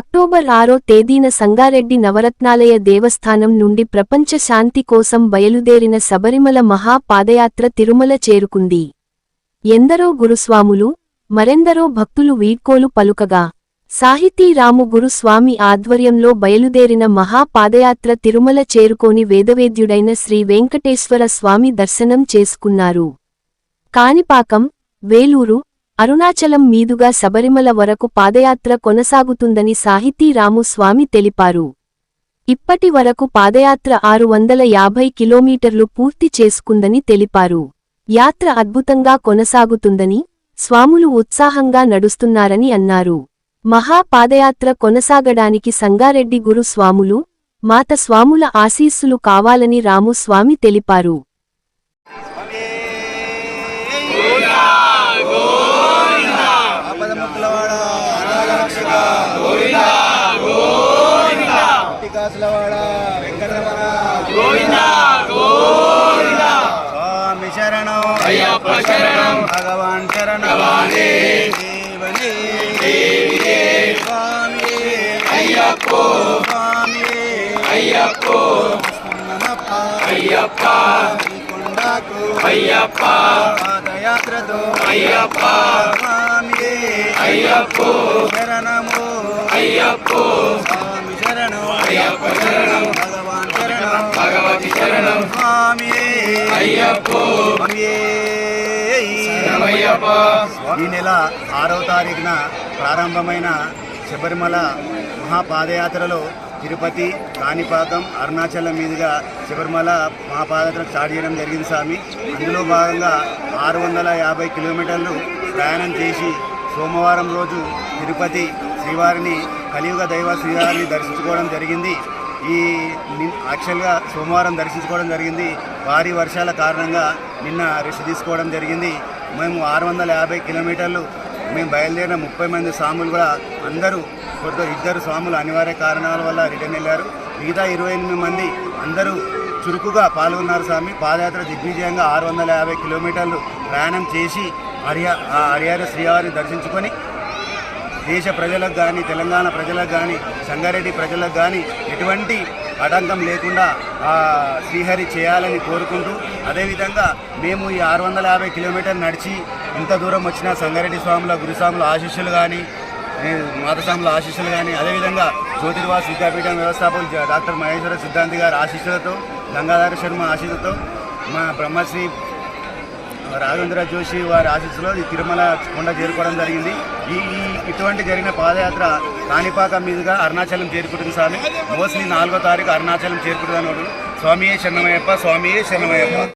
October ఆరో తేదీన సంగారెడ్డి నవరత్నాలయ దేవస్థానం నుండి ప్రపంచ శాంతి కోసం బయలుదేరిన శబరిమల మహా పాదయాత్ర తిరుమల చేరుకుంది. ఎందరో గురుస్వాములు మరెందరో భక్తులు వీడ్కోలు పలుకగా సాహితీ రాము గురుస్వామి ఆధ్వర్యంలో బయలుదేరిన మహా పాదయాత్ర తిరుమల చేరుకోని వేదవేద్యుడైన శ్రీ వెంకటేశ్వర స్వామి దర్శనం చేసుకున్నారు. కాణిపాకం వేలూరు అరుణాచలం మీదుగా శబరిమల వరకు పాదయాత్ర కొనసాగుతుందని సాహితీ రాము స్వామి తెలిపారు. ఇప్పటి వరకు పాదయాత్ర ఆరు వందల యాభై కిలోమీటర్లు పూర్తి చేసుకుందని తెలిపారు. యాత్ర అద్భుతంగా కొనసాగుతుందని స్వాములు ఉత్సాహంగా నడుస్తున్నారని అన్నారు. మహా పాదయాత్ర కొనసాగడానికి సంగారెడ్డి గురు స్వాములు మాత స్వాముల ఆశీస్సులు కావాలని రాము స్వామి తెలిపారు. అనాథరక్షక కాసులవాడ వెంకటరమణ. స్వామి శరణం. అయ్యప్ప శరణం. భగవాన్ శరణం. దేవని. స్వామి అయ్యప్పో. స్వామి అయ్యప్పో. అయ్యప్ప. పాదయాత్రతో. అయ్యప్ప. స్వామి అయ్యప్పో. శరణము. అయ్యప్పో. స్వామి శరణం. అయ్యప్ప శరణం. భగవాన్ శరణం. భగవతి శరణం. స్వామి అయ్యప్పో. ఈ నెల ఆరవ తారీఖున ప్రారంభమైన శబరిమల మహాపాదయాత్రలో తిరుపతి కాణిపాకం అరుణాచలం మీదుగా శబరిమల మహాపాదయాత్ర స్టార్ట్ చేయడం జరిగింది స్వామి. అందులో భాగంగా ఆరు వందల యాభై కిలోమీటర్లు ప్రయాణం చేసి సోమవారం రోజు తిరుపతి శ్రీవారిని కలియుగ దైవ శ్రీవారిని దర్శించుకోవడం జరిగింది. ఈ యాక్చువల్గా సోమవారం దర్శించుకోవడం జరిగింది. భారీ వర్షాల కారణంగా నిన్న రెస్ట్ తీసుకోవడం జరిగింది. మేము ఆరు వందల యాభై కిలోమీటర్లు మేము బయలుదేరిన ముప్పై మంది స్వాములు కూడా అందరూ కొద్ది ఇద్దరు స్వాములు అనివార్య కారణాల వల్ల రిటర్న్ వెళ్ళారు. మిగతా ఇరవై ఎనిమిది మంది అందరూ చురుకుగా పాల్గొన్నారు స్వామి. పాదయాత్ర దిగ్విజయంగా ఆరు వందల యాభై కిలోమీటర్లు ప్రయాణం చేసి హరియా ఆ హరిహర శ్రీవారిని దర్శించుకొని దేశ ప్రజలకు కానీ తెలంగాణ ప్రజలకు కానీ సంగారెడ్డి ప్రజలకు కానీ ఎటువంటి ఆటంకం లేకుండా శ్రీహరి చేయాలని కోరుకుంటూ అదేవిధంగా మేము ఈ ఆరు వందల యాభై కిలోమీటర్ నడిచి ఇంత దూరం వచ్చిన సంగారెడ్డి స్వాముల గురుస్వాముల ఆశీస్సులు కానీ మాతస్వాముల ఆశీస్సులు కానీ అదేవిధంగా జ్యోతిర్వాస్ విద్యాపీఠం వ్యవస్థాపకులు డాక్టర్ మహేశ్వర సిద్ధాంతి గారి ఆశీస్సులతో గంగాధర శర్మ ఆశీస్సులతో మా బ్రహ్మశ్రీ రాఘవేంద్ర జోషి వారి ఆశీస్సులో ఈ తిరుమల కొండ చేరుకోవడం జరిగింది. ఈ ఈ ఇటువంటి జరిగిన పాదయాత్ర కాణిపాక మీదుగా అరుణాచలం చేరుకుంటుంది స్వామి. మోస్ట్లీ నాలుగో తారీఖు అరుణాచలం చేరుకుంటుంది అన్నాడు స్వామియే శరణమయ్యప్ప స్వామియే శరణమయ్యప్ప.